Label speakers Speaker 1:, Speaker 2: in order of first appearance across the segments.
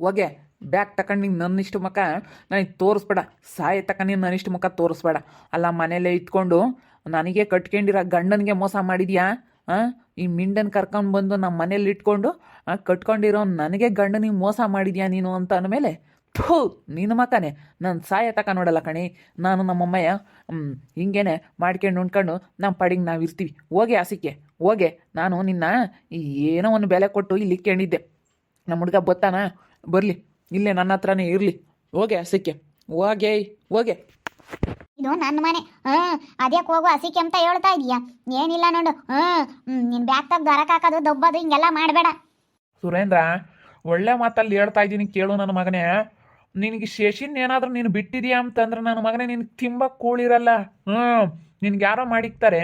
Speaker 1: ಹೋಗೆ ಬ್ಯಾಗ್ ತಗೊಂಡು ನಿಂಗೆ ನನ್ನ ಇಷ್ಟು ಮುಖ ನನಗೆ ತೋರಿಸ್ಬೇಡ. ಸಾಯ ತಗೊಂಡು ನೀನು ನನ್ನ ಇಷ್ಟು ಮುಖ ತೋರಿಸ್ಬೇಡ. ಅಲ್ಲ ಮನೇಲೇ ಇಟ್ಕೊಂಡು, ನನಗೆ ಕಟ್ಕೊಂಡಿರೋ ಗಂಡನಿಗೆ ಮೋಸ ಮಾಡಿದ್ಯಾ? ಈ ಮಿಂಡನ್ ಕರ್ಕೊಂಡು ಬಂದು ನಮ್ಮ ಮನೇಲಿ ಇಟ್ಕೊಂಡು ಕಟ್ಕೊಂಡಿರೋ ನನಗೆ ಗಂಡನಿಗೆ ಮೋಸ ಮಾಡಿದ್ಯಾ ನೀನು ಅಂತ ಅಂದಮೇಲೆ, ಥೂ ನಿನ್ನ ಮಾತನೇ ನಾನು ಸಾಯ ತಕ ನೋಡಲ್ಲ ಕಣಿ. ನಾನು ನಮ್ಮಮ್ಮಯ್ಯ ಹಿಂಗೇನೆ ಮಾಡ್ಕೊಂಡು ಉಣ್ಕೊಂಡು ನಮ್ಮ ಪಾಡಿಗೆ ನಾವು ಇರ್ತೀವಿ ಹೋಗೆ ಹಸಿಕೆ ಹೋಗೆ. ನಾನು ನಿನ್ನ ಏನೋ ಒಂದು ಬೆಲೆ ಕೊಟ್ಟು ಇಲ್ಲಿ ಕೇಳಿದ್ದೆ. ನಮ್ಮ ಹುಡುಗ ಬತ್ತಾನ ಬರಲಿ ಇಲ್ಲೇ ನನ್ನ ಹತ್ರನೇ ಇರಲಿ. ಹೋಗೆ ಹಸಿಕೆ ಹೋಗೆ ಹೋಗೆ.
Speaker 2: ಇದು ನನ್ನ ಮನೆ. ಹ್ಮ್ ಅದ್ಯಾಕೆ ಹೋಗು ಹಸಿಕೆ ಅಂತ ಹೇಳ್ತಾ ಇದೀಯಾ. ಏನಿಲ್ಲ ನೋಡು. ಹ್ಮ್ ನಿನ್ ಬ್ಯಾಗ್ ತೆಗ್ದು ಹರಕ್ ಹಾಕೋದು ದೊಬ್ಬದು ಹಿಂಗೆಲ್ಲ ಮಾಡಬೇಡ.
Speaker 1: ಸುರೇಂದ್ರ ಒಳ್ಳೆ ಮಾತಲ್ಲಿ ಹೇಳ್ತಾ ಇದ್ದೀನಿ ಕೇಳು ನನ್ನ ಮಗನೇ. ನಿನಗೆ ಶಶಿನ್ ಏನಾದರೂ ನೀನು ಬಿಟ್ಟಿದ್ಯಾ ಅಂತಂದ್ರೆ ನನ್ನ ಮಗನೇ ನಿನ್ ತಿಂಬ ಕೂಳಿರಲ್ಲ ಹ್ಞೂ ನಿನ್ಗೆ ಯಾರೋ ಮಾಡಿಕ್ತಾರೆ.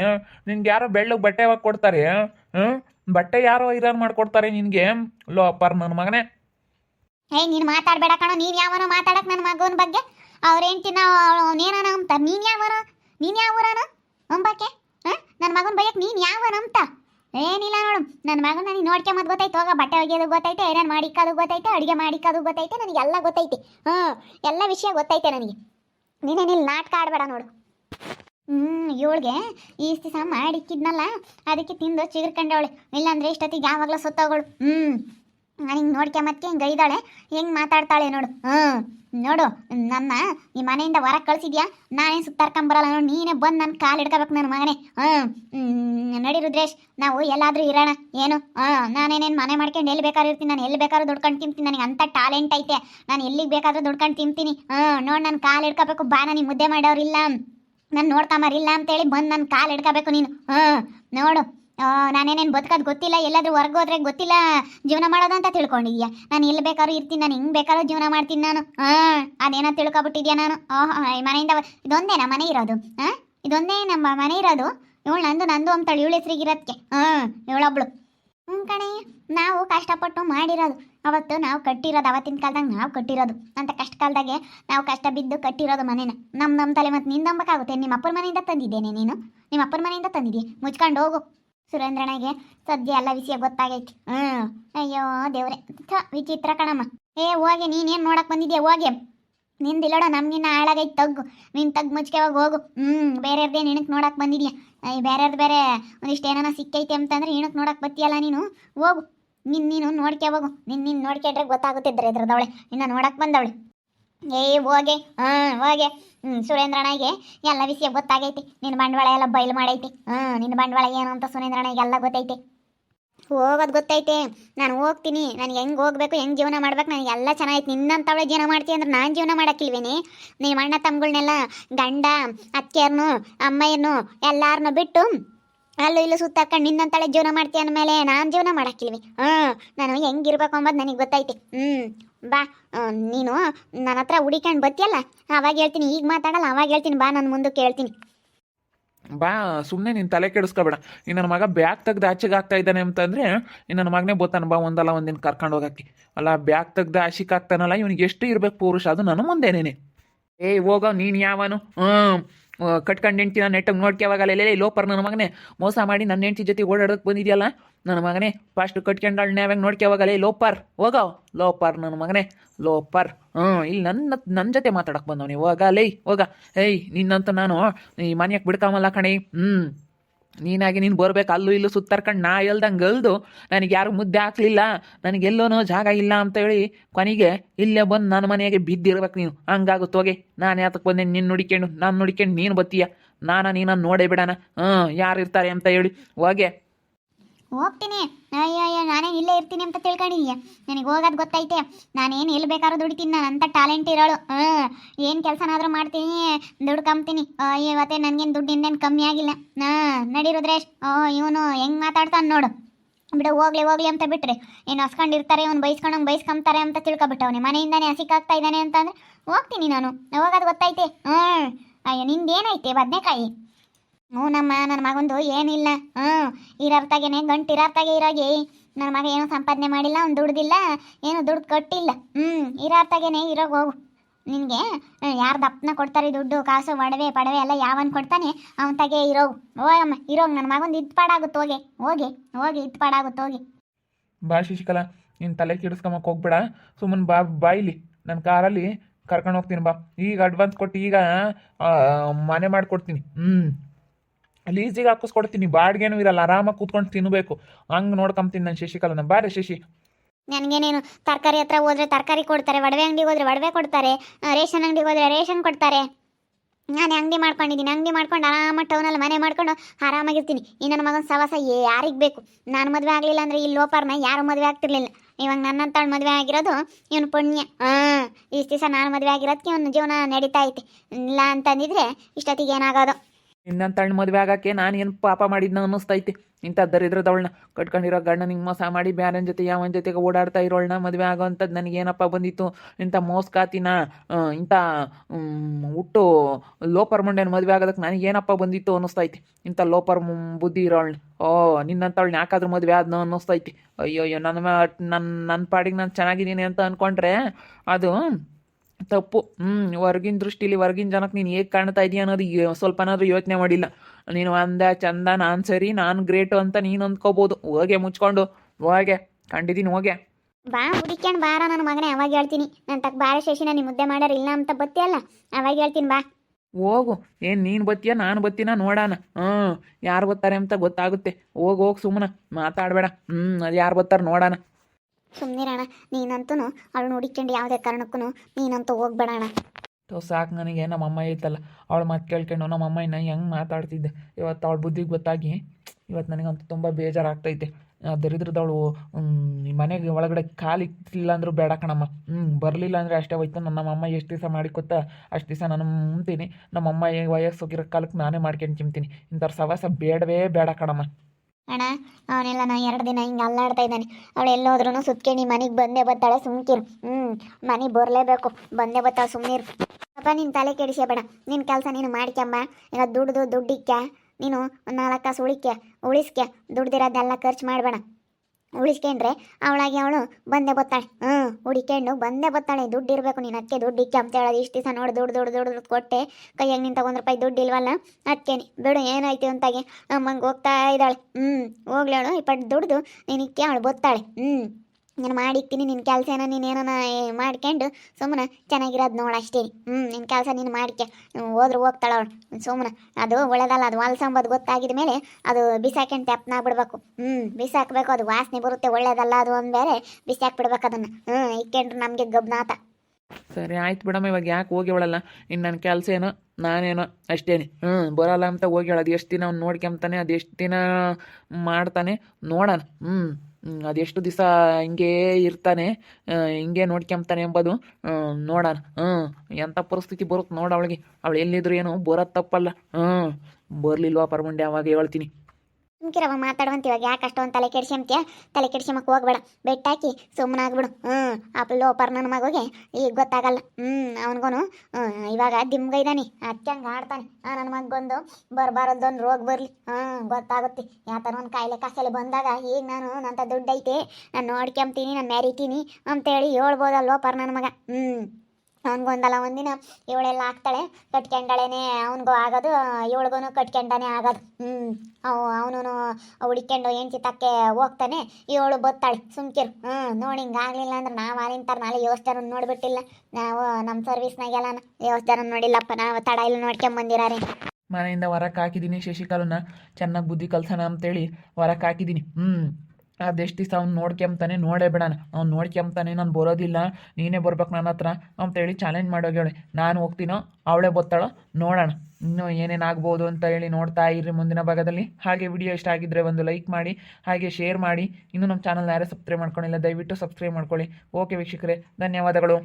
Speaker 1: ನಿನ್ಗೆ ಯಾರೋ ಬೆಳ್ಳಗೆ ಬಟ್ಟೆ ಕೊಡ್ತಾರೆ. ಹ್ಞೂ ಬಟ್ಟೆ ಯಾರೋ ಇರೋನ್ ಮಾಡ್ಕೊಡ್ತಾರೆ ನಿನಗೆ. ಲೋ ಅಪ್ಪಾರ ನನ್ನ ಮಗನೇ.
Speaker 2: ಹೇ, ನೀನು ಮಾತಾಡಬೇಡ ಕಣೋ, ನೀನು ಯಾವನೋ ಮಾತಾಡಕ್ಕೆ ನನ್ನ ಮಗನ ಬಗ್ಗೆ. ಅವ್ರ ಹೆಂಡ್ತಿನ ಏನಾನ ಅಂತ, ನೀನು ಯಾವನೋ? ನೀನು ಯಾವೂರನ? ಅಂಬಕ್ಕೆ? ಹಾಂ? ನನ್ನ ಮಗನ ಬೈಯಕ್ಕೆ ನೀನು ಯಾವನ ಅಂತ? ಏನಿಲ್ಲ ನೋಡು ನನ್ನ ಮಗನ ನನಗೆ ನೋಡ್ಕೊಂಬದು ಗೊತ್ತೈತೆ ಹೋಗ ಬಟ್ಟೆ ಒಗೆಯೋದು ಗೊತ್ತೈತೆ ಐರನ್ ಮಾಡಿಕ್ಕೋದು ಗೊತ್ತೈತೆ ಅಡುಗೆ ಮಾಡಿಕ್ಕೋದು ಗೊತ್ತೈತೆ ನನಗೆ ಎಲ್ಲ ಗೊತ್ತೈತೆ. ಹ್ಞೂ ಎಲ್ಲ ವಿಷಯ ಗೊತ್ತೈತೆ ನನಗೆ. ನೀನೇನಿಲ್ಲ ನಾಟಕ ಆಡಬೇಡ ನೋಡು. ಹ್ಮ್, ಇವಳಿಗೆ ಈ ದಿವಸ ಮಾಡಿಕ್ಕಿದ್ನಲ್ಲ, ಅದಕ್ಕೆ ತಿಂದು ಚಿಗುರ್ಕೊಂಡವಳೆ ಇಲ್ಲಾಂದ್ರೆ ಇಷ್ಟೊತ್ತಿಗೆ ಯಾವಾಗಲೂ ಸುತ್ತೋಗಳು. ಹ್ಮ್. ನಾನು ಹಿಂಗೆ ನೋಡ್ಕೊಂಬತ್ಕೆ ಹಿಂಗೆ ಗೈದಾಳೆ ಹೆಂಗೆ ಮಾತಾಡ್ತಾಳೆ ನೋಡು. ಹ್ಞೂ ನೋಡು, ನನ್ನ ಈ ಮನೆಯಿಂದ ಹೊರಗೆ ಕಳ್ಸಿದ್ಯಾ? ನಾನೇ ಸುತ್ತಾರ್ಕೊಂಬರಲ್ಲ ನೋಡು. ನೀನೇ ಬಂದು ನನ್ನ ಕಾಲು ಹಿಡ್ಕೋಬೇಕು ನನ್ನ ಮಗನೇ. ಹ್ಞೂ ನಡಿ ರುದ್ರೇಶ್, ನಾವು ಎಲ್ಲಾದರೂ ಇರೋಣ. ಏನು? ಹಾಂ, ನಾನೇನೇನು ಮನೆ ಮಾಡ್ಕೊಂಡು ಎಲ್ಲಿ ಬೇಕಾದ್ರೂ ಇರ್ತೀನಿ. ನಾನು ಎಲ್ಲಿ ಬೇಕಾದ್ರೂ ದುಡ್ಕೊಂಡು ತಿಂತೀನಿ. ನನಗೆ ಅಂಥ ಟ್ಯಾಲೆಂಟ್ ಐತೆ. ನಾನು ಎಲ್ಲಿಗೆ ಬೇಕಾದ್ರೂ ದುಡ್ಕೊಂಡು ತಿಂತೀನಿ. ಹ್ಞೂ ನೋಡಿ ನನ್ನ ಕಾಲು ಹಿಡ್ಕೋಬೇಕು. ಬಾ ನನಗೆ ಮುದ್ದೆ ಮಾಡೋರಿಲ್ಲ. ನಾನು ನೋಡ್ಕೊಂಬರಿಲ್ಲ ಅಂತೇಳಿ ಬಂದು ನನ್ನ ಕಾಲು ಹಿಡ್ಕೋಬೇಕು ನೀನು. ಹ್ಞೂ ನೋಡು. ನಾನೇನೇನು ಬದುಕೋದು ಗೊತ್ತಿಲ್ಲ, ಎಲ್ಲಾದರೂ ಹೊರಗೆ ಹೋದ್ರೆ ಗೊತ್ತಿಲ್ಲ ಜೀವನ ಮಾಡೋದಂತ ತಿಳ್ಕೊಂಡಿದ್ಯಾ? ನಾನು ಎಲ್ಲಿ ಬೇಕಾದ್ರೂ ಇರ್ತೀನಿ, ನಾನು ಹಿಂಗೆ ಬೇಕಾದ್ರೂ ಜೀವನ ಮಾಡ್ತೀನಿ ನಾನು. ಹಾಂ ಅದೇನೋ ತಿಳ್ಕೊಬಿಟ್ಟಿದ್ಯಾ ನಾನು? ಈ ಮನೆಯಿಂದ ಇದೊಂದೇ ನಮ್ಮ ಮನೆ ಇರೋದು ಹಾಂ ಇದೊಂದೇ ನಮ್ಮ ಮನೆ ಇರೋದು? ಇವಳು ನಂದು ನಂದು ಅಂತಾಳೆ ಇವಳು ಹೆಸ್ರಿಗಿರೋದಕ್ಕೆ ಹಾಂ ಇವಳೊಬ್ಳು. ಹ್ಞೂ ಕಣೆ, ನಾವು ಕಷ್ಟಪಟ್ಟು ಮಾಡಿರೋದು. ಅವತ್ತು ನಾವು ಕಟ್ಟಿರೋದು, ಅವತ್ತಿನ ಕಾಲದಾಗ ನಾವು ಕಟ್ಟಿರೋದು. ಅಂತ ಕಷ್ಟ ಕಾಲದಾಗೆ ನಾವು ಕಷ್ಟ ಬಿದ್ದು ಕಟ್ಟಿರೋದು ಮನೇನ. ನಮ್ಮ ನಮ್ಮ ತಲೆ ಮತ್ತು ನಿಂದಂಬಕ್ಕಾಗುತ್ತೆ ನಿಮ್ಮ ಅಪ್ಪನ ಮನೆಯಿಂದ ತಂದಿದ್ದೇನೆ ನೀನು. ನಿಮ್ಮ ಅಪ್ಪನ ಮನೆಯಿಂದ ತಂದಿದ್ದೀಯ ಮುಚ್ಕೊಂಡು ಹೋಗು. ಸುರೇಂದ್ರನಿಗೆ ಸದ್ಯ ಎಲ್ಲ ವಿಷಯ ಗೊತ್ತಾಗೈತಿ. ಹ್ಞೂ ಅಯ್ಯೋ, ದೇವ್ರೆ. ವಿಚಿತ್ರ ಕಣಮ್ಮ. ಏ, ಹೋಗಿ, ನೀನೇನ್ ನೋಡಕ್ ಬಂದಿದ್ಯಾ? ಹೋಗಿ. ನಿಂದಿಲ್ಲೋಡ, ನಮ್ಗಿನ್ನ ಹಾಳಾಗೈತೆ ತಗ್ಗು. ನೀನ್ ತಗ್ ಮುಚ್ಕೆ ಹೋಗಿ. ಹ್ಞೂ ಬೇರೆಯವ್ರದ್ದೇ ನಿನಕ್ಕೆ ನೋಡಕ್ ಬಂದಿದ್ಯಾ? ಬೇರೆಯವ್ರದ್ದು ಬೇರೆ ಒಂದಿಷ್ಟು ಏನಾನ ಸಿಕ್ಕೈತೆ ಅಂತಂದ್ರೆ ಏನಕ್ಕೆ ನೋಡಕ್ ಬತ್ತಿಯಲ್ಲ ನೀನು? ಹೋಗು. ನಿನ್, ನೀನು ನೋಡ್ಕೆ ಹೋಗು. ನಿನ್ನ ನೀನು ನೋಡ್ಕೊಂಡ್ರೆ ಗೊತ್ತಾಗುತ್ತಿದ್ರೆ ಇದ್ರದವಳೆ ಇನ್ನು ನೋಡಕ್ ಬಂದವಳೆ. ಏ, ಹೋಗೆ. ಹಾಂ ಹೋಗೆ. ಹ್ಞೂ ಸುರೇಂದ್ರನಾಗೆ ಎಲ್ಲ ವಿಷಯ ಗೊತ್ತಾಗೈತಿ. ನಿನ್ನ ಬಂಡವಾಳ ಎಲ್ಲ ಬಯಲು ಮಾಡೈತಿ. ಹಾಂ ನಿನ್ನ ಬಂಡವಾಳ ಏನು ಅಂತ ಸುರೇಂದ್ರಣ್ಣಗೆ ಎಲ್ಲ ಗೊತ್ತೈತಿ. ಹೋಗೋದು ಗೊತ್ತೈತೆ. ನಾನು ಹೋಗ್ತೀನಿ. ನನಗೆ ಹೆಂಗೆ ಹೋಗ್ಬೇಕು, ಹೆಂಗೆ ಜೀವನ ಮಾಡ್ಬೇಕು, ನನಗೆ ಎಲ್ಲ ಚೆನ್ನಾಗೈತೆ. ನಿನ್ನಂಥವಳೆ ಜೀವನ ಮಾಡ್ತೀನಿ ಅಂದ್ರೆ ನಾನು ಜೀವನ ಮಾಡೋಕ್ಕಿಲ್ವೇನೆ? ನಿಮ್ಮ ಅಣ್ಣ ತಮ್ಮಗಳನ್ನೆಲ್ಲ ಗಂಡ ಅತ್ತಿಯರ್ನು ಅಮ್ಮಯ್ಯನು ಎಲ್ಲಾರನ್ನೂ ಬಿಟ್ಟು ಅಲ್ಲೂ, ಇಲ್ಲೂ ಸುತ್ತಾಕೊಂಡು ನಿನ್ನಂತಾಳೆ ಜೀವನ ಮಾಡ್ತೀಯ ಅಂದಮೇಲೆ ನಾನು ಜೀವನ ಮಾಡೋಕ್ಕಿಲ್ವಿ ಹಾಂ ನಾನು ಹೆಂಗಿರ್ಬೇಕು ಅಂಬೋದು ನನಗೆ ಗೊತ್ತೈತಿ ಹ್ಞೂ ಬಾ. ನೀನು ನನ್ನ ಹತ್ರ ಹುಡಿಕೊಂಡು ಬತ್ತಿಯಲ್ಲ ಅವಾಗ ಹೇಳ್ತೀನಿ, ಈಗ ಮಾತಾಡಲ್ಲ, ಅವಾಗ ಹೇಳ್ತೀನಿ, ಬಾ, ನಾನು ಮುಂದಕ್ಕೆ ಹೇಳ್ತೀನಿ.
Speaker 1: ಬಾ ಸುಮ್ಮನೆ ನೀನು ತಲೆ ಕೆಡಿಸ್ಕೊಬೇಡ. ನೀನು ನನ್ನ ಮಗ ಬ್ಯಾಗ್ ತೆಗ್ದು ಆಚೆಗೆ ಆಗ್ತಾ ಇದ್ದಾನೆ ಅಂತಂದರೆ ನನ್ನ ಮಗನೇ ಬೋತಾನೆ, ಬಾ, ಒಂದಲ್ಲ, ಒಂದಿನ ಕರ್ಕೊಂಡು ಹೋಗಕ್ಕೆ ಅಲ್ಲ, ಬ್ಯಾಗ್ ತೆಗ್ದು ಆಶಿಕ್ ಆಗ್ತಾನಲ್ಲ ಇವನಿಗೆ ಎಷ್ಟು ಇರ್ಬೇಕು ಪುರುಷ, ಅದು ನನ್ನ ಮುಂದೆನೇನೆ. ಏಯ್, ಹೋಗೋ, ನೀನು ಯಾವನು? ಹ್ಞೂ ಕಟ್ಕೊಂಡು ಹೆಂಡ್ತಿ ನಾನು ನೆಟ್ಟಗೆ ನೋಡ್ಕ್ಯಾವಾಗಲ್ಲ ಲೋಪರ್ ನನ್ನ ಮಗನೇ. ಮೋಸ ಮಾಡಿ ನನ್ನ ಹೆಂಡತಿ ಜೊತೆ ಓಡಾಡೋಕೆ ಬಂದಿದೆಯಲ್ಲ? ನನ್ನ ಮಗನೇ ಫಾಸ್ಟ್ ಕಟ್ಕೊಂಡಾಳು ನ್ಯಾವಾಗ ನೋಡ್ಕ್ಯಾವಾಗಲ್ಲ ಲೋಪರ್, ಹೋಗೋ. ಲೋಪರ್ ನನ್ನ ಮಗನೇ, ಲೋಪರ್. ಹ್ಞೂ, ಇಲ್ಲಿ ನನ್ನ ನನ್ನ ಜೊತೆ ಮಾತಾಡಕ್ಕೆ ಬಂದವನಿ. ಹೋಗ, ಲೈ, ಹೋಗ. ಏಯ್, ನಿನ್ನಂತ ನಾನು ಈ ಮನೆಯಾಗ ಬಿಡ್ಕಾಮಲ್ಲ ಕಣೆ. ಹ್ಞೂ. ನೀನಾಗಿ ನೀನು ಬರ್ಬೇಕು, ಅಲ್ಲೂ ಇಲ್ಲೂ ಸುತ್ತರ್ಕೊಂಡು ನಾ ಎಲ್ದಂಗೆ ಅಲ್ದು ನನಗೆ ಯಾರು ಮುದ್ದೆ ಹಾಕ್ಲಿಲ್ಲ, ನನಗೆ ಎಲ್ಲೋನೋ ಜಾಗ ಇಲ್ಲ ಅಂತೇಳಿ ಕೊನೆಗೆ ಇಲ್ಲೇ ಬಂದು ನನ್ನ ಮನೆಗೆ ಬಿದ್ದಿರ್ಬೇಕು ನೀನು. ಹಂಗಾಗುತ್ತೆ ಹೋಗಿ, ನಾನು ಯಾತಕ್ಕೆ ಬಂದೆ ನಿನ್ನ ನುಡಿಕೊಂಡು, ನಾನು ನುಡಿಕೊಂಡು ನೀನು ಬತ್ತೀಯ? ನಾನು ನೀನು ನೋಡೇ ಬಿಡಣ. ಹ್ಞೂ ಯಾರು ಇರ್ತಾರೆ ಅಂತ ಹೇಳಿ. ಹೋಗೆ.
Speaker 2: ಹೋಗ್ತೀನಿ. ಅಯ್ಯಯ್ಯ ಅಯ್ಯೋ ನಾನೇ ಇಲ್ಲೇ ಇರ್ತೀನಿ ಅಂತ ತಿಳ್ಕೊಂಡಿದೀಯ? ನನಗೆ ಹೋಗೋದು ಗೊತ್ತೈತೆ. ನಾನೇನು ಎಲ್ಲಿ ಬೇಕಾದ್ರೂ ದುಡಿತೀನಿ. ನಾನು ಅಂತ ಟ್ಯಾಲೆಂಟ್ ಇರೋಳು. ಏನು ಕೆಲಸನಾದರೂ ಮಾಡ್ತೀನಿ. ದುಡ್ಕೊಂತೀನಿ ಇವತ್ತೇ ನನಗೇನು ದುಡ್ಡು ಇನ್ನೇನು ಕಮ್ಮಿ ಆಗಿಲ್ಲ. ಹಾಂ ನಡಿ ರುದ್ರೇಶ್ ಓ, ಇವನು ಹೆಂಗೆ ಮಾತಾಡ್ತಾನೆ ನೋಡು. ಬಿಡು, ಹೋಗ್ಲಿ ಹೋಗ್ಲಿ ಅಂತ ಬಿಟ್ರೆ. ಏನು ಹಸ್ಕೊಂಡಿರ್ತಾರೆ, ಅವ್ನು ಬೈಸ್ಕೊಂಡಂಗೆ ಬೈಸ್ಕೊಂತಾರೆ ಅಂತ ತಿಳ್ಕೊಬಿಟ್ಟವನೆ ಮನೆಯಿಂದಾನೆ ಹಸಿಕಾಗ್ತಾ ಇದ್ದಾನೆ ಅಂತಂದ್ರೆ ಹೋಗ್ತೀನಿ ನಾನು. ಹೋಗೋದು ಗೊತ್ತೈತೆ. ಹ್ಞೂ ಅಯ್ಯೋ, ನಿಂದೇನೈತೆ? ಬದನೆಕಾಯಿ. ಹ್ಞೂ ನಮ್ಮ ನನ್ನ ಮಗಂದು ಏನಿಲ್ಲ. ಹ್ಞೂ ಇರೋರ್ತಾಗೇನೆ ಗಂಟು ಇರೋರ್ತಾಗೆ ಇರೋಗಿ. ನನ್ನ ಮಗ ಏನೂ ಸಂಪಾದನೆ ಮಾಡಿಲ್ಲ, ಅವ್ನು ದುಡ್ದಿಲ್ಲ, ಏನು ದುಡ್ಡು ಕಟ್ಟಿಲ್ಲ. ಹ್ಞೂ ಇರೋರ್ತಾಗೇನೆ ಇರೋಗ ಹೋಗು. ನಿನಗೆ ಯಾರು ದಪ್ಪನ ಕೊಡ್ತಾರೆ ದುಡ್ಡು, ಕಾಸು, ಒಡವೆ, ಪಡವೆ ಎಲ್ಲ ಯಾವನ್ ಕೊಡ್ತಾನೆ, ಅವನ ತಗೆ ಇರೋಗು. ಹೋಗಮ್ಮ ಇರೋ ನನ್ನ ಮಗಂದು ಇದು ಪಾಡಾಗುತ್ತೆ ಹೋಗಿ ಹೋಗಿ ಹೋಗಿ ಇದು ಪಾಡಾಗುತ್ತೆ ಹೋಗಿ.
Speaker 1: ಬಾ ಶಶಿಕಲಾ, ನೀನು ತಲೆ ಕೆಡಿಸ್ಕೊಂಬಕ್ಕೆ ಹೋಗ್ಬೇಡ. ಸುಮ್ಮನೆ ಬಾ ಬಾಯಿಲಿ ನನ್ನ ಕಾರಲ್ಲಿ ಕರ್ಕೊಂಡು ಹೋಗ್ತೀನಿ ಬಾ. ಈಗ ಅಡ್ವಾನ್ಸ್ ಕೊಟ್ಟು ಈಗ ಮನೆ ಮಾಡಿಕೊಡ್ತೀನಿ. ಹ್ಞೂ ಲೀಸಿಗೆ ಹಾಕಿಸ್ಕೊಡ್ತೀನಿ ಬಾಡಿಗೆನೂ ಇರಲ್ಲ. ಆರಾಮಾಗಿ ಕೂತ್ಕೊಂಡು ತಿನ್ನಬೇಕು ಹಂಗೆ ನೋಡ್ಕೊಂತೀನಿ ನಾನು ಶಶಿಕಲನ. ಬಾರೆ ಶಶಿ.
Speaker 2: ನನಗೇನೇನು ತರಕಾರಿ ಹತ್ರ ಹೋದ್ರೆ ತರಕಾರಿ ಕೊಡ್ತಾರೆ ಒಡವೆ ಅಂಗಡಿಗೆ ಹೋದ್ರೆ ಒಡವೆ ಕೊಡ್ತಾರೆ ರೇಷನ್ ಅಂಗಡಿಗೆ ಹೋದ್ರೆ ರೇಷನ್ ಕೊಡ್ತಾರೆ. ನಾನು ಅಂಗಡಿ ಮಾಡ್ಕೊಂಡಿದ್ದೀನಿ ಅಂಗಡಿ ಮಾಡ್ಕೊಂಡು ಆರಾಮ ಟೌನಲ್ಲಿ ಮನೆ ಮಾಡ್ಕೊಂಡು ಆರಾಮಾಗಿರ್ತೀನಿ ಈ ನನ್ನ ಮಗನ ಸವಾಸ ಯಾರಿಗೆ ಬೇಕು? ನಾನು ಮದುವೆ ಆಗಲಿಲ್ಲ ಅಂದರೆ ಈ ಲೋಪರ್ನ ಯಾರು ಮದುವೆ ಆಗ್ತಿರ್ಲಿಲ್ಲ. ಇವಾಗ ನನ್ನಂತಳು ಮದುವೆ ಆಗಿರೋದು ಇವನು ಪುಣ್ಯ. ಹಾಂ ಇಷ್ಟು ದಿವಸ ನಾನು ಮದುವೆ ಆಗಿರೋದಕ್ಕೆ ಇವನು ಜೀವನ ನಡೀತಾ ಐತೆ. ಇಲ್ಲ ಅಂತಂದಿದ್ರೆ ಇಷ್ಟೊತ್ತಿಗೆ ಏನಾಗೋದು?
Speaker 1: ಇನ್ನೊಂದು ತಣ್ಣ ಮದುವೆ ಆಗಕ್ಕೆ ನಾನು ಏನು ಪಾಪ ಮಾಡಿದ್ನ ಅನ್ನಿಸ್ತೈತಿ. ಇಂಥ ದರಿದ್ರದವಳನ್ನ ಕಟ್ಕೊಂಡಿರೋ ಗಂಡನಿಗೆ ಮೋಸ ಮಾಡಿ ಬ್ಯಾರನ್ ಜೊತೆ ಯಾವನ ಜೊತೆಗೆ ಓಡಾಡ್ತಾ ಇರೋಳನ್ನ ಮದುವೆ ಆಗೋವಂಥದ್ದು ನನಗೇನಪ್ಪ ಬಂದಿತ್ತು? ಇಂಥ ಮೋಸ್ಕಾತಿನ ಕಾತಿನ ಇಂಥ ಹುಟ್ಟು ಲೋಪರ್ ಮುಂಡೆನ ಮದುವೆ ಆಗೋದಕ್ಕೆ ನನಗೇನಪ್ಪ ಬಂದಿತ್ತು ಅನ್ನಿಸ್ತೈತಿ. ಇಂಥ ಲೋಪರ್ ಬುದ್ಧಿ ಇರೋಳನ್ನ ಓ ನಿನ್ನಂಥವ್ಳನ್ನ ಯಾಕಾದ್ರೂ ಮದುವೆ ಆದ್ನೋ ಅನ್ನಿಸ್ತೈತಿ. ಅಯ್ಯೋ ಅಯ್ಯೋ ನನ್ನ ನನ್ನ ನನ್ನ ಪಾಡಿಗೆ ನಾನು ಚೆನ್ನಾಗಿದ್ದೀನಿ ಅಂತ ಅಂದ್ಕೊಂಡ್ರೆ ಅದು ತಪ್ಪು. ಹ್ಞೂ ಹೊರಗಿನ ದೃಷ್ಟಿಲಿ ಹೊರಗಿನ ಜನಕ್ಕೆ ನೀನು ಹೇಗೆ ಕಾಣ್ತಾ ಇದೀಯ ಅನ್ನೋದು ಸ್ವಲ್ಪ ಸ್ವಲ್ಪನಾದ್ರೂ ಯೋಚನೆ ಮಾಡಿಲ್ಲ. ನೀನು ಅಂದ ಚಂದ ನಾನು ಸರಿ ನಾನು ಗ್ರೇಟು ಅಂತ ನೀನು ಅಂದ್ಕೋಬೋದು. ಹೋಗೆ ಮುಚ್ಕೊಂಡು ಹೋಗೆ. ಕಂಡಿದ್ದೀನಿ ಹೋಗೆ.
Speaker 2: ಬಾ ಹುಡಿಕ್ಯಾನ್ ಬಾರ ನನ್ನ ಮಗನೇ ಅವಾಗ ಹೇಳ್ತೀನಿ. ನನ್ನ ತಕ್ಕ ಬಾರ ಶೇಷಿನ ನಿಮ್ಮ ಮುದ್ದೆ ಮಾಡ್ಯಾರ ಇಲ್ಲ ಅಂತ ಬತ್ತಿಯಲ್ಲ ಅವಾಗ ಹೇಳ್ತೀನಿ ಬಾ.
Speaker 1: ಹೋಗು. ಏನು ನೀನು ಬತ್ತೀಯ ನಾನು ಬತ್ತೀನ ನೋಡೋಣ ಹ್ಞೂ ಯಾರು ಗೊತ್ತಾರೆ ಅಂತ ಗೊತ್ತಾಗುತ್ತೆ. ಹೋಗಿ ಹೋಗಿ ಸುಮ್ಮನೆ ಮಾತಾಡಬೇಡ. ಹ್ಞೂ ಅದು ಯಾರು ಬರ್ತಾರೆ ನೋಡೋಣ
Speaker 2: ಸುಮ್ಮನಿರೋಣ ನೀನಂತೂ ಅವಳು ನೋಡಿಕೊಂಡು ಯಾವುದೇ ಕಾರಣಕ್ಕೂ ನೀನಂತೂ ಹೋಗ್ಬೇಡಣ
Speaker 1: ತೋ ಸಾಕು ನನಗೆ, ನಮ್ಮಮ್ಮ ಐತಲ್ಲ ಅವಳು ಮಾತು ಕೇಳ್ಕೊಂಡು ನಮ್ಮಮ್ಮ ಇನ್ನ ಹೆಂಗೆ ಮಾತಾಡ್ತಿದ್ದೆ. ಇವತ್ತು ಅವಳ ಬುದ್ಧಿಗೆ ಗೊತ್ತಾಗಿ, ಇವತ್ತು ನನಗಂತೂ ತುಂಬ ಬೇಜಾರಾಗ್ತೈತೆ. ದರಿದ್ರದವಳು ಮನೆಗೆ ಒಳಗಡೆ ಕಾಲು ಇಕ್ಕಿಲ್ಲ ಅಂದರೂ ಬೇಡ ಕಣಮ್ಮ. ಹ್ಞೂ ಬರಲಿಲ್ಲ ಅಂದರೆ ಅಷ್ಟೇ ಹೋಯ್ತು. ನನ್ನ ಅಮ್ಮ ಎಷ್ಟು ದಿವಸ ಮಾಡಿಕೊತ್ತ ಅಷ್ಟು ದಿವಸ ನಾನು ಮುಂತೀನಿ ನಮ್ಮಮ್ಮ ವಯಸ್ಸು ಹೋಗಿರೋ ಕಾಲಕ್ಕೆ ನಾನೇ ಮಾಡ್ಕೊಂಡು ತಿಂತೀನಿ. ಇಂಥವ್ರ ಸವಾಸ ಬೇಡವೇ ಬೇಡ ಕಣಮ್ಮ.
Speaker 2: ಅಣ್ಣ, ಅವನೆಲ್ಲ ನಾ ಎರಡು ದಿನ ಹಿಂಗೆ ಅಲ್ಲಾಡ್ತಾ ಇದ್ದಾನೆ. ಅವಳು ಎಲ್ಲೋದ್ರೂ ಸುತ್ಕೊಂಡು ಮನೆಗೆ ಬಂದೇ ಬತ್ತಾಳೆ ಸುಮ್ಕಿರು. ಹ್ಞೂ ಮನೆಗೆ ಬರಲೇಬೇಕು. ಬಂದೇ ಬತ್ತಾಳೆ ಸುಮ್ಮನಿರು ಪಾಪ ನಿನ್ನ ತಲೆ ಕೆಡಿಸಬೇಡ ನಿನ್ನ ಕೆಲಸ ನೀನು ಮಾಡ್ಕೊಂಬ ಈಗ ದುಡ್ದು ದುಡ್ಡಿಕ್ಕ ನೀನು ಒಂದು ನಾಲ್ಕು ಕಾಸು ಉಳಿಕ್ಯ, ಉಳಿಸ್ಕ್ಯ. ದುಡ್ದಿರೋದೆಲ್ಲ ಖರ್ಚು ಮಾಡಬೇಡ. ಉಳಿಸ್ಕೊಂಡ್ರೆ ಅವಳಾಗಿ ಅವಳು ಬಂದೇ ಬತ್ತಾಳೆ ಹ್ಞೂ ಹುಡಿಕೊಂಡು ಬಂದೇ ಬತ್ತಾಳೆ ದುಡ್ಡು ಇರಬೇಕು, ನೀನು ಅದಕ್ಕೆ ದುಡ್ಡು ಇಕ್ಕಿ ಅಂತ ಹೇಳೋದು. ಇಷ್ಟು ದಿವಸ ನೋಡಿ, ದುಡ್ಡು ದುಡ್ಡು ದುಡ್ಡು ದುಡ್ಡು ಕೊಟ್ಟೆ. ಕೈಯಾಗ ನಿಂತ ಒಂದು ರೂಪಾಯಿ ದುಡ್ಡು ಇಲ್ವಲ್ಲ? ಅದಕ್ಕೇನೆ ಬಿಡು, ಏನಾಯ್ತು ಅಂತಾಗೆ ಅಮ್ಮಂಗೆ ಹೋಗ್ತಾ ಇದ್ದಾಳೆ. ಹ್ಞೂ ಹೋಗ್ಲೇಳು ಇಪ್ಪಟ್ಟು ದುಡ್ದು ನೀನು ಇಕ್ಕಿ ಅವಳು ಬತ್ತಾಳೆ. ಹ್ಞೂ. ನಾನು ಮಾಡಿಕ್ತೀನಿ ನಿನ್ನ ಕೆಲಸ ಏನೋ ನೀನು ಏನೋ ಮಾಡ್ಕೊಂಡು ಸುಮ್ಮನೆ ಚೆನ್ನಾಗಿರೋದು ನೋಡು ಅಷ್ಟೇ. ಹ್ಞೂ ನಿನ್ನ ಕೆಲಸ ನೀನು ಮಾಡ್ಕೆ. ಹೋದ್ರೆ ಹೋಗ್ತಾಳೆ ಅವಳು. ಸುಮ್ಮನೆ ಅದು ಒಳ್ಳೇದಲ್ಲ, ಅದು ಹೊಲ್ಸಂಬೋದು ಗೊತ್ತಾಗಿದ ಮೇಲೆ ಅದು ಬಿಸಾಕೊಂಡು ತೆಪ್ಪನ ಬಿಡ್ಬೇಕು ಹ್ಞೂ ಬಿಸಾಕಬೇಕು, ಅದು ವಾಸನೆ ಬರುತ್ತೆ, ಒಳ್ಳೇದಲ್ಲ ಅದು ಒಂದು ಬೇರೆ ಬಿಸಾಕ್ಬಿಡ್ಬೇಕು ಅದನ್ನು. ಹ್ಞೂ ಇಕ್ಕೊಂಡ್ರೆ ನಮಗೆ ಗಬ್ನಾತ
Speaker 1: ಸರಿ, ಆಯ್ತು ಬಿಡಮ್ಮ, ಇವಾಗ ಯಾಕೆ ಹೋಗಿ ಹೇಳಲ್ಲ ಇನ್ನು ನನ್ನ ಕೆಲಸ ಏನೋ, ನಾನೇನೋ ಅಷ್ಟೇನೆ. ಹ್ಞೂ ಬರಲ್ಲ ಅಂತ ಹೋಗಿ ಹೇಳೋದು ಎಷ್ಟು ದಿನ ಅವ್ನು ನೋಡ್ಕೊಂತಾನೆ, ಅದು ಎಷ್ಟು ದಿನ ಮಾಡ್ತಾನೆ, ನೋಡೋಣ. ಹ್ಞೂ ಅದೆಷ್ಟು ದಿವಸ ಹಿಂಗೆ ಇರ್ತಾನೆ ಹಿಂಗೆ ನೋಡ್ಕೊಂಬ್ತಾನೆ ಎಂಬುದು ನೋಡೋಣ. ಹ್ಞೂ ಎಂಥ ಪರಿಸ್ಥಿತಿ ಬರುತ್ತೆ ನೋಡು ಅವಳಿಗೆ. ಅವಳು ಎಲ್ಲಿದ್ರು ಏನು ಬರೋದು ತಪ್ಪಲ್ಲ. ಹ್ಞೂ ಬರಲಿಲ್ವಾ ಪರ್ಮಂಡೆ ಅವಾಗ ಹೇಳ್ತೀನಿ.
Speaker 2: ಸುಮ್ಕಿರವ, ಮಾತಾಡುವಂತ ಇವಾಗ. ಯಾಕೆ ಅಷ್ಟೊಂದು ತಲೆ ಕೆಡ್ಸ್ಯಂತ್ಯ ತಲೆ ಕೆಡ್ಸ್ಯಮಕ್ಕೆ ಹೋಗ್ಬೇಡ. ಬೆಟ್ಟಾಕಿ ಸುಮ್ಮನಾಗ್ಬಿಡು ಹ್ಞೂ ಆ ಲೋಪರ್ ನನ್ನ ಮಗುಗೆ ಈಗ ಗೊತ್ತಾಗಲ್ಲ. ಹ್ಞೂ ಅವನಿಗೂ ಇವಾಗ ದಿಮ್ಗೈದಾನಿ ಅತ್ಯಂಗೆ ಆಡ್ತಾನೆ. ಆ ನನ್ನ ಮಗೊಂದು ಬರಬಾರದೊಂದು ರೋಗ ಬರಲಿ. ಹಾಂ ಗೊತ್ತಾಗುತ್ತೆ. ಯಾವ ಥರ ಒಂದು ಕಾಯಿಲೆ ಕಾಸಲೆ ಬಂದಾಗ ಈಗ ನಾನು ನಂತ ದುಡ್ಡು ಐತೆ ನಾನು ನೋಡ್ಕೊಂತೀನಿ ನಾನು ಮ್ಯಾರಿತೀನಿ ಅಂತೇಳಿ ಹೇಳ್ಬೋದ ಲೋಪರ್ ನನ್ನ ಮಗ. ಹ್ಞೂ ಅವನಿಗೊಂದಲ್ಲ ಒಂದಿನ ಇವಳೆಲ್ಲ ಆಗ್ತಾಳೆ, ಕಟ್ಕೊಂಡಳೇನೆ, ಅವನಿಗೂ ಆಗೋದು ಇವಳಿಗೂ ಕಟ್ಕೊಂಡಾನೆ ಆಗೋದು. ಹ್ಞೂ ಅವು ಅವನು ಹುಡ್ಕೊಂಡು ತಕ್ಕೆ ಹೋಗ್ತಾನೆ, ಇವಳು ಬತ್ತಾಳೆ, ಸುಮ್ಕಿರು. ಹ್ಞೂ ನೋಡಿ ಹಿಂಗೆ ಆಗಲಿಲ್ಲ ಅಂದ್ರೆ ನಾವು ಅಲ್ಲಿಂತಾರೆ ನಾಳೆ ಯೋಚನೆ ನೋಡಿಬಿಟ್ಟಿಲ್ಲ. ನಾವು ನಮ್ಮ ಸರ್ವಿಸ್ನಾಗೆಲ್ಲ ಯೋಚನೆ ನೋಡಿಲ್ಲಪ್ಪ, ನಾವು ತಡ ಇಲ್ಲ ನೋಡ್ಕೊಂಬಂದಿರಾರೆ
Speaker 1: ಮನೆಯಿಂದ ಹೊರಕ್ಕೆ ಹಾಕಿದ್ದೀನಿ ಶಶಿಕಲನ. ಚೆನ್ನಾಗಿ ಬುದ್ಧಿ ಕಲ್ಸೋಣ ಅಂತೇಳಿ ಹೊರಕ್ಕೆ ಹಾಕಿದ್ದೀನಿ ಹ್ಞೂ ಅದೆಷ್ಟು ದಿವಸ ಅವ್ನು ನೋಡ್ಕೊಂತಾನೆ ನೋಡೇ ಬಿಡೋಣ ಅವ್ನು ನೋಡ್ಕೊಂತಾನೆ ನಾನು ಬರೋದಿಲ್ಲ, ನೀನೇ ಬರ್ಬೇಕು ನನ್ನ ಹತ್ರ ಅಂತೇಳಿ ಚಾಲೆಂಜ್ ಮಾಡೋಗೇಳಿ ನಾನು ಹೋಗ್ತೀನೋ, ಅವಳೇ ಬತ್ತಾಳೋ, ನೋಡೋಣ. ಇನ್ನೂ ಏನೇನು ಆಗ್ಬೋದು ಅಂತ ಹೇಳಿ ನೋಡ್ತಾ ಇರ್ರಿ ಮುಂದಿನ ಭಾಗದಲ್ಲಿ. ಹಾಗೆ ವಿಡಿಯೋ ಇಷ್ಟ ಆಗಿದ್ದರೆ ಒಂದು ಲೈಕ್ ಮಾಡಿ, ಹಾಗೆ ಶೇರ್ ಮಾಡಿ. ಇನ್ನೂ ನಮ್ಮ ಚಾನಲ್ ಯಾರೇ ಸಬ್ಸ್ಕ್ರೈಬ್ ಮಾಡ್ಕೊಂಡಿಲ್ಲ, ದಯವಿಟ್ಟು ಸಬ್ಸ್ಕ್ರೈಬ್ ಮಾಡ್ಕೊಳ್ಳಿ. ಓಕೆ ವೀಕ್ಷಕರೇ, ಧನ್ಯವಾದಗಳು.